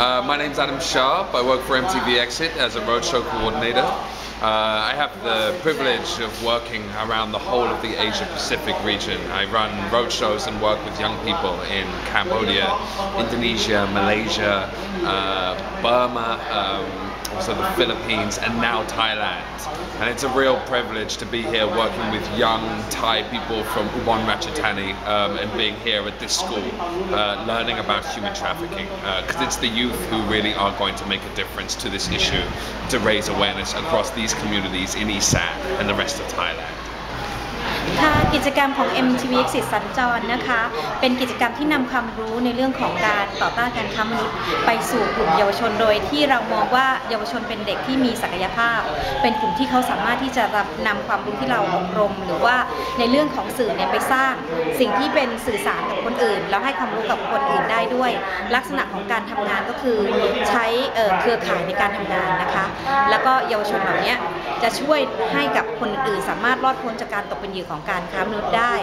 Uh, my name's Adam Sharp. I work for MTV Exit as a roadshow coordinator. Uh, I have the privilege of working around the whole of the Asia Pacific region. I run roadshows and work with young people in Cambodia, Indonesia, Malaysia, uh, Burma, um, also the Philippines, and now Thailand. And it's a real privilege to be here working with young Thai people from Ubon Ratchathani um, and being here at this school, uh, learning about human trafficking. Because it's the youth who really are going to make a difference to this issue to raise awareness across these communities in Isan and the rest of Thailand. กิจกรรมของ MTV Exit สัญจรนะคะ เป็นกิจกรรมที่นำความรู้ในเรื่องของการต่อต้านการค้ามนุษย์ไปสู่กลุ่มเยาวชนโดยที่เรามองว่าเยาวชนเป็นเด็กที่มีศักยภาพ เป็นกลุ่มที่เขาสามารถที่จะรับนำความรู้ที่เราอบรม หรือว่าในเรื่องของสื่อเนี่ยไปสร้างสิ่งที่เป็นสื่อสารกับคนอื่น แล้วให้ความรู้กับคนอื่นได้ด้วย ลักษณะของการทำงานก็คือใช้เครือข่ายในการทำงานนะคะ แล้วก็เยาวชนเหล่านี้จะช่วยให้กับคนอื่นสามารถรอดพ้นจากการตกเป็นเหยื่อของการค้ามนุษย์ได้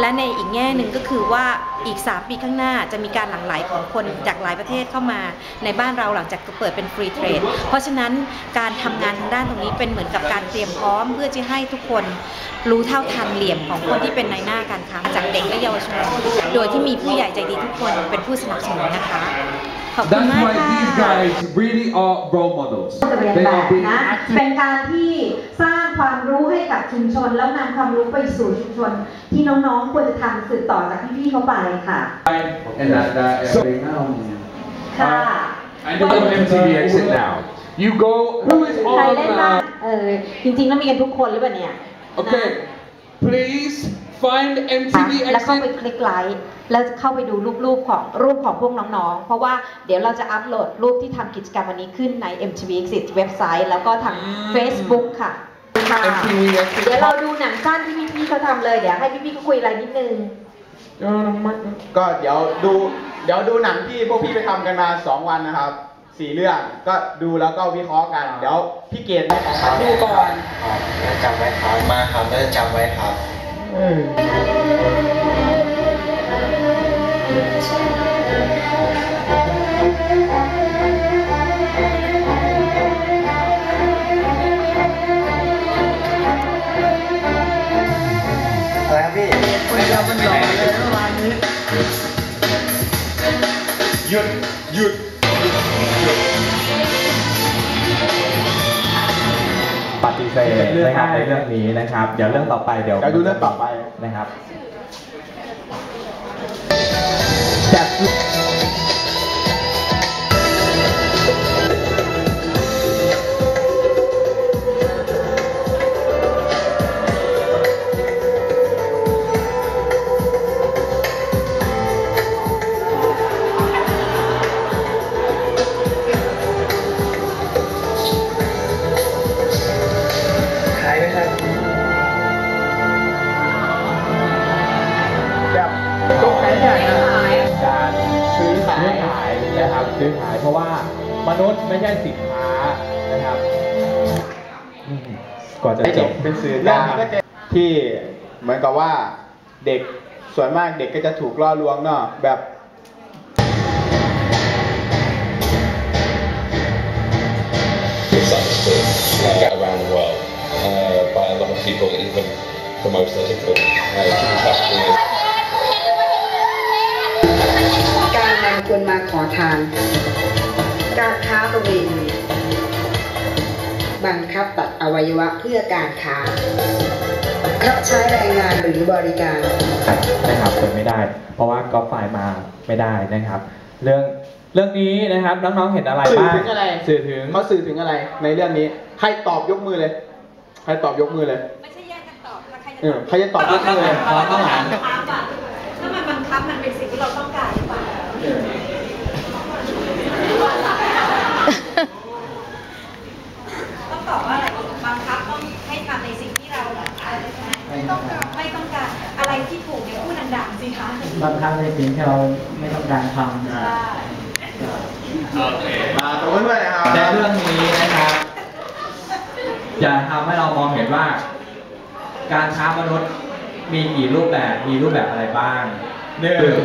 และในอีกแง่หนึ่งก็คือว่าอีก 3 ปีข้างหน้าจะมีการหลั่งไหลของคนจากหลายประเทศเข้ามาในบ้านเราหลังจากเปิดเป็นฟรีเทรด เพราะฉะนั้นการทำงานทางด้านตรงนี้เป็นเหมือนกับการเตรียมพร้อม เพื่อจะให้ทุกคนรู้เท่าทันเหลี่ยมของคนที่เป็นในหน้าการค้าจากเด็กและเยาวชน โดยที่มีผู้ใหญ่ใจดีทุกคนเป็นผู้สนับสนุนนะคะขอบคุณ That's มาก why ค่ะ these guys really are role models. จะเรียน They แบ are บ being นะ active เป็นการที่สร้างความรู้ให้กับชุมชน แล้วนำความรู้ไปสู่ชุมชน ที่น้องๆควรจะทำสืบต่อจากพี่ๆเขาไปค่ะ and that, that So- ค่ะ I know MTV exit now. You go. Who is ใคร on? เล่นบ้าง Uh, เออจริงๆแล้วมีกันทุกคนหรือเปล่าเนี่ย okay. Please find นะ MTV แล้วเข้าไป exit. คลิกไลค์แล้วเข้าไปดูรูปๆของรูปของพวกน้องๆ เพราะว่าเดี๋ยวเราจะอัปโหลดรูปที่ทำกิจกรรมวันนี้ขึ้นใน MTV Exit เว็บไซต์ แล้วก็ทาง อืม Facebook ค่ะ ค่ะ MTV exit เดี๋ยวเราดูหนังสั้นที่พี่ๆเขาทำเลยเดี๋ยวให้พี่ๆเขาคุยอะไรนิดนึงก็เดี๋ยวดู เดี๋ยวดูหนังที่พวกพี่ไปทำกันมา2วันนะครับสี่เรื่องก็ดูแล้วก็วิเคราะห์กัน เดี๋ยวพี่เกดขอดูก่อนครับได้จำไว้ครับมาครับได้จำไว้ครับอ คนเรามันหล่อเลยเมื่อวานนี้ หยุด หยุด ปฏิเสธนะครับในเรื่องนี้นะครับ เดี๋ยวเรื่องต่อไปเดี๋ยวเดี๋ยวดูเรื่องต่อไป นะครับข อย่างนะการซื้อขายซื้อขายนะครับซื้อขายเพราะว่ามนุษย์ไม่ใช่สินค้านะครับอืมก่อนจะจบเป็นสื่อกลางก็จะที่เหมือนกับว่าเด็กส่วนมากเด็กก็จะถูกล่อลวงเนาะแบบ ทาน การค้าประเวณีบังคับตัดอวัยวะเพื่อการค้ารับใช้แรงงานหรือบริการนะครับเปิดไม่ได้ เพราะว่าก็ไฟล์มาไม่ได้นะครับ เรื่องเรื่องนี้นะครับน้องๆเห็นอะไรสื่อบ้างถึงอะไรสื่อถึงเขาสื่อถึงอะไร ในเรื่องนี้ใครตอบยกมือเลย ใครตอบยกมือเลยไม่ใช่แย่งกันตอบแล้วใครจะเออใครจะตอบยกมือเลยถ้ามันบังคับอะถ้ามันบังคับมันเป็นสิ่งที่เราต้องการหรือเปล่าต้องตอบว่าอะไรบังคับต้องให้ทำในสิ่งที่เราไม่ ต้องการไม่ต้องการอะไรที่ถูกเนี่ยพูดดังๆสิคะบางครั้งในสิ่งที่เราไม่ต้องการทำใช่อ่าตบมือด้วยนะครับในเรื่องนี้นะครับจะทำให้เรามองเห็นว่า การค้ามนุษย์มีกี่รูปแบบมีรูปแบบอะไรบ้างหนึ่ง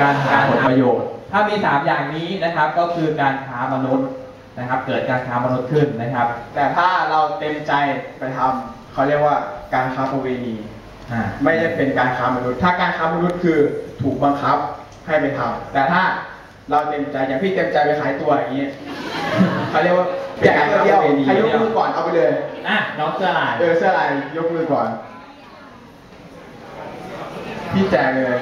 การหาผลประโยชน์ ถ้ามีสามอย่างนี้นะครับก็คือการค้ามนุษย์นะครับ เกิดการค้ามนุษย์ขึ้นนะครับ แต่ถ้าเราเต็มใจไปทำเขาเรียกว่า การค้าประเวณีอ่าไม่ได้เป็นการค้ามนุษย์ ถ้าการค้ามนุษย์คือถูกบังคับให้ไปทำแต่ถ้าเราเต็มใจอย่างพี่เต็มใจไปขายตัวอย่างนี้เขาเรียกว่าเป็นการค้าประเวณีใครยกมือก่อนเอาไปเลยอะน้องเสื้อลายเออเสื้อลายยกมือก่อน พี่แจกเลย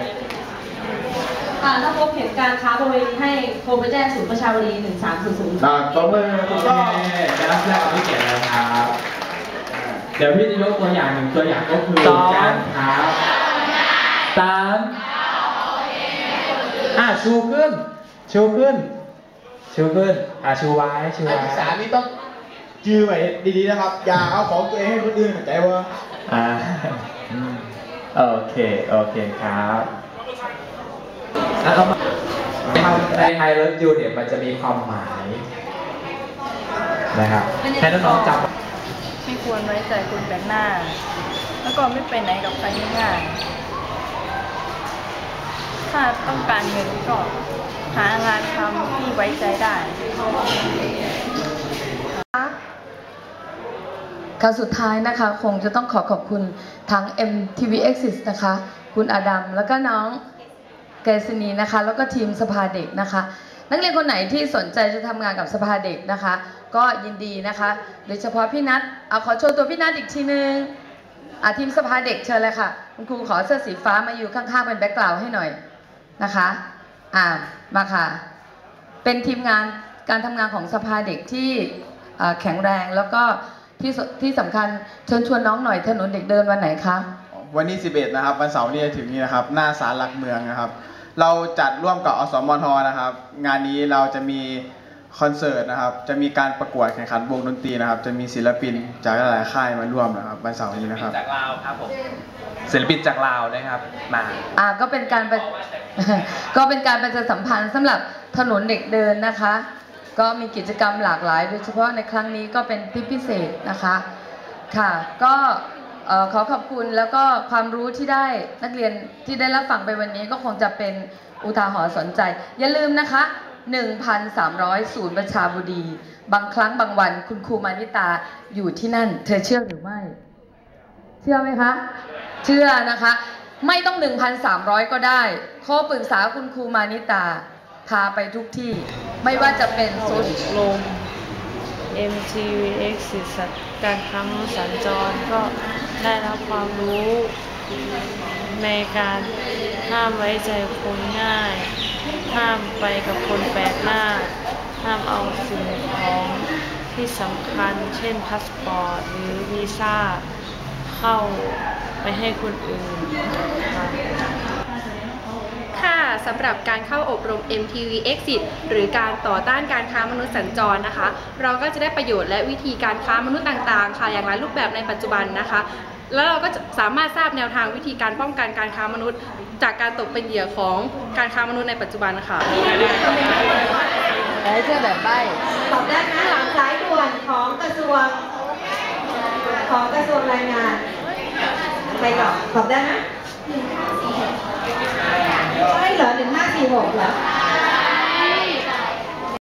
อ่าถ้าพบเห็นการค้าประเวณีให้โทรไปแจ้งศูนย์ประชาบดี1300อ่าตบมือถูกโอต้องเคจะรับเสื้อกับพี่เกียรติแล้วครับ เดี๋ยวพี่จะยกตัวอย่างหนึ่งตัวอย่างก็คือการค้าสามอะชูขึ้น ชูขึ้น ชูขึ้น อะชูไว้ชูไอ้ไว้ศึกษานี่ต้องจื้อไว้ดีๆนะครับ อย่าเอาของตัวเองให้คนอื่นเข้าใจว่าอ่าอืมโอเค โอเคครับอะเอามาในไอเลิฟยูเนี่ยมันจะมีความหมายนะครับให้น้องๆจำ ไม่ควรไว้ใจคนแปลกหน้า แล้วก็ไม่ไปไหนกับใครง่ายๆถ้าต้องการเงินก็หางานทำที่ไว้ใจได้ค่ะสุดท้ายนะคะ คงจะต้องขอขอบคุณทั้ง MTV Exit นะคะ คุณอดัมแล้วก็น้องเกษณีนะคะ แล้วก็ทีมสภาเด็กนะคะ นักเรียนคนไหนที่สนใจจะทำงานกับสภาเด็กนะคะ ก็ยินดีนะคะ โดยเฉพาะพี่นัทเอาขอโชว์ตัวพี่นัทอีกทีนึงอะทีมสภาเด็กเชิญเลยค่ะ คุณครูขอเสื้อสีฟ้ามาอยู่ข้างๆเป็นแบ็กกราวด์ให้หน่อยนะคะอ่ามาค่ะ เป็นทีมงานการทำงานของสภาเด็กที่แข็งแรงแล้วก็ที่สที่สำคัญเชิญชวนน้องหน่อยถนนเด็กเดินวันไหนคะวันที่11 นะครับ วันเสาร์นี้จะถึงนี้นะครับ หน้าศาลหลักเมืองนะครับ เราจัดร่วมกับอสมทนะครับ งานนี้เราจะมีคอนเสิร์ตนะครับ จะมีการประกวดแข่งขันวงดนตรีนะครับ จะมีศิลปินจากหลายๆค่ายมาร่วมนะครับวันเสาร์นี้นะครับ จากลาวครับผมศิลปินจากลาวนะครับมาอ่าก็เป็นการประก็เป็นการประชาสัมพันธ์สำหรับถนนเด็กเดินนะคะ ก็มีกิจกรรมหลากหลาย โดยเฉพาะในครั้งนี้ก็เป็นทริปพิเศษนะคะ ค่ะ ก็เอ่อ ขอขอบคุณแล้วก็ความรู้ที่ได้นักเรียนที่ได้รับฟังไปวันนี้ก็คงจะเป็นอุทาหรณ์สนใจ อย่าลืมนะคะ 1,300 ศูนย์ประชาบุรีบางครั้งบางวันคุณครูมานิตาอยู่ที่นั่น เธอเชื่อหรือไม่ เชื่อไหมคะ เชื่อนะคะ ไม่ต้อง 1,300 ก็ได้ขอปรึกษาคุณครูมานิตา พาไปทุกที่ ไม่ว่าจะเป็นศูนย์ MTV Exit สัตว์การค้ามนุษย์สัญจรก็ได้รับความรู้ในการห้ามไว้ใจคนง่าย ห้ามไปกับคนแปลกหน้า ห้ามเอาสิ่งของที่สำคัญ เช่นพาสปอร์ตหรือวีซ่า เข้าไปให้คนอื่นค่ะ ค่ะสำหรับการเข้าอบรม MTV Exit หรือการต่อต้านการค้ามนุษย์สัญจรนะคะ เราก็จะได้ประโยชน์และวิธีการค้ามนุษย์ต่างๆ ค่ะอย่างหลายรูปแบบในปัจจุบันนะคะ แล้วเราก็จะสามารถทราบแนวทางวิธีการป้องกันการค้ามนุษย์ จากการตกเป็นเหยื่อของการค้ามนุษย์ในปัจจุบันค่ะไอ้เชื่อแบบใบตอบได้นะหลังสายด่วนของกระทรวงของกระทรวงแรงงานไปก่อนตอบได้นะ ใช่เหรอหนึ่งห้าสี่หกเหรอ